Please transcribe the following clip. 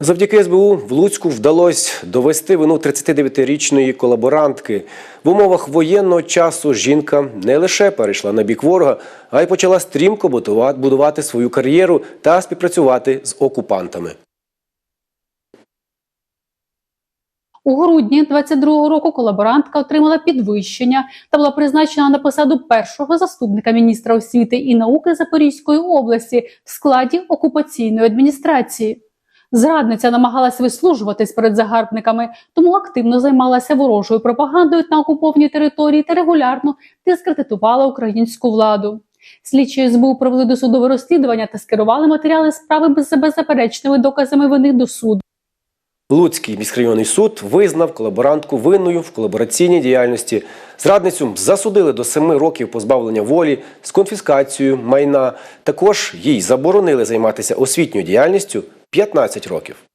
Завдяки СБУ в Луцьку вдалося довести вину 39-річної колаборантки. В умовах воєнного часу жінка не лише перейшла на бік ворога, а й почала стрімко будувати свою кар'єру та співпрацювати з окупантами. У грудні 22-го року колаборантка отримала підвищення та була призначена на посаду першого заступника міністра освіти і науки Запорізької області в складі окупаційної адміністрації. Зрадниця намагалась вислужуватись перед загарбниками, тому активно займалася ворожою пропагандою на окупованій території та регулярно дискредитувала українську владу. Слідчі СБУ провели досудове розслідування та скерували матеріали справи без беззаперечними доказами вини до суду. Луцький міськрайонний суд визнав колаборантку винною в колабораційній діяльності. Зрадницю засудили до семи років позбавлення волі з конфіскацією майна. Також їй заборонили займатися освітньою діяльністю 15 років.